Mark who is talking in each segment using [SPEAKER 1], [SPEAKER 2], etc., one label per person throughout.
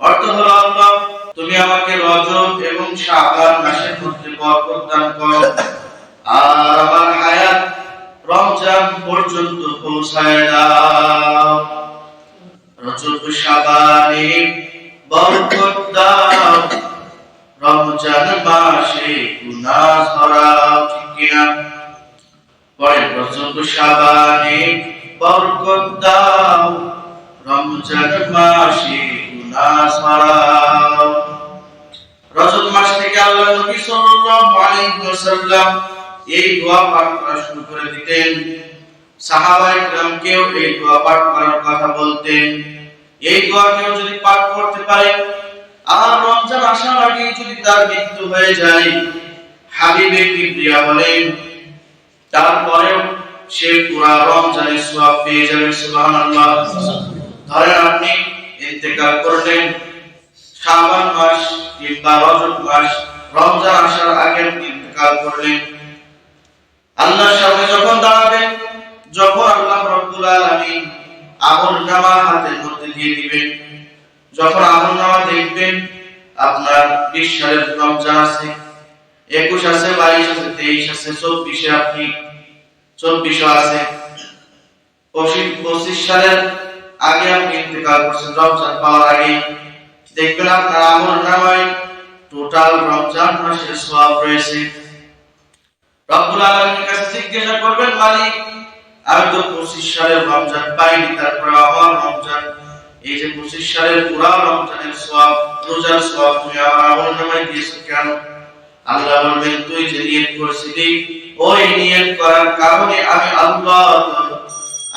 [SPEAKER 1] অর্থ আল্লাহ, তুমি আমাকে রজব এবং মাসের মধ্যে বরকত দান আর আমার হায়াত রমজান পর্যন্ত পৌঁছায় দাও। রজব, শাবানে বরকত দাও। রমজান মাসে গুনাহ ধরাও ঠিক এই দোয়া পাঠ করা শুরু করে দিতেন। সাহাবায়ে কেরামকেও এই দোয়া পাঠ করার কথা বলতেন। এই দোয়া কেউ যদি পাঠ করতে পারে আর রমজান আসার আগে যদি তার মৃত্যু হয়ে যায়, হাবিবে কিবরিয়া বলেন, তারপরেও সে পুরা রমজানের সওয়াব পেয়ে যাবে, সুবহানাল্লাহ। ধরেন আপনি ইন্তেকাল করলেন, শাবান মাস কিংবা রজব মাস, রমজান আসার আগে ইন্তেকাল করলেন। আল্লাহর সামনে যখন দাঁড়াবেন, যখন আল্লাহ রব্বুল আলামিন আমল নামা হাতের মধ্যে দিয়ে দিবেন যখন আমল নামা দেখবেন, আপনার বিশ সালের রমজান আছে, একুশ আছে, বাইশ আছে, তেইশ আছে, চব্বিশে আপনি, চব্বিশও আছে। পঁচিশ সালের আগে আপনি ইন্তেকাল করছেন, রমজান পাওয়ার আগে। দেখবেন আপনার আমল নামায় টোটাল রমজান মাসের সওয়াব রয়েছে। রব্বুল আলামিনের কাছে জিজ্ঞাসা করবেন, মালিক, আমি তো পঁচিশ সালের রমজান পাইনি, তারপরে আমার রমজান এই যে পঁচিশ সালের পুরা রমজানের সওয়াব, রোজার সওয়াব তুমি আমার আমল নামায় দিয়েছ কেন? আল্লাহ বলবেন, তুই যে নিয়ত করেছিলি, ওই নিয়ত করার কারণে আমি আল্লাহ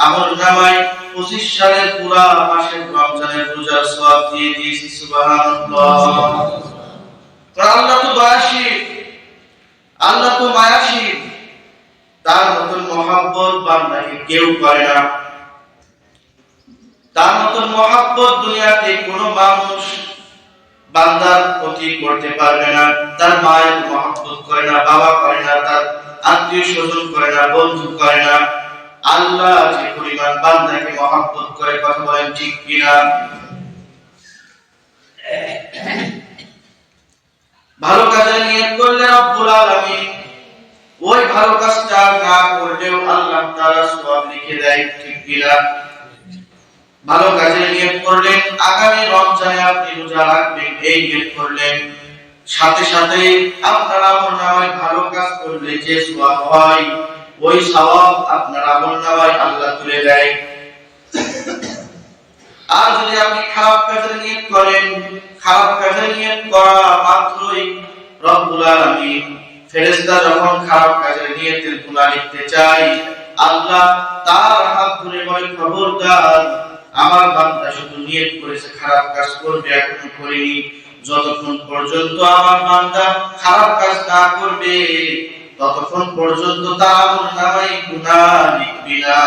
[SPEAKER 1] আমল নামায় পঁচিশ সালের পুরা মাসের রমজানের রোজার সওয়াব দিয়ে দিয়েছি আল্লাহ তো দয়াশীল, আল্লাহ তো মায়াশীল। তার মতন মহাব্বত বান্দাকে কেউ করে না। মহাব্বত দুনিয়াতে কোনো মানুষ বান্দার প্রতি করতে পারবে না। তার মায়ের মহাব্বত করে না, বাবা করে না, তার আত্মীয় স্বজন করে না, বন্ধু করে না। আল্লাহ যে পরিমাণ বান্দাকে মহাব্বত করে কথা বলেন ঠিক কিনা? ভালো কাজে নিয়ত করলে রব্বুল আলামিন ওই ভালো কাজটা না করলেও আল্লাহ তাআলা সওয়াব লিখে দেয় ঠিক কিনা? ভালো কাজে নিয়ত করলেন, আগামী রমজানে আপনি রোজা রাখবেন, এই নিয়ত করলেন। সাথে সাথে আপনার আমল ভালো কাজ করলে যে সওয়াব হয়, ওই সওয়াব আপনার আমল নামায় আল্লাহ তুলে দেয়। আর যদি আপনি খারাপ কাজে নিয়ত করেন, খারাপ কাজে নিয়ত করা মাত্রই রব্বুল আলামিন ফেরেশতা যখন খারাপ কাজে নিয়তের গুনাহ লিখতে চায়, আল্লাহ তার হাত ধরে বলে, খবরদার আমার বান্দা শুধু নিয়ত করেছে, খারাপ কাজ করবে, এখনও করেনি। যতক্ষণ পর্যন্ত আমার বান্দা খারাপ কাজ না করবে, ততক্ষণ পর্যন্ত তার নামাই গুনাহ লিখবি না।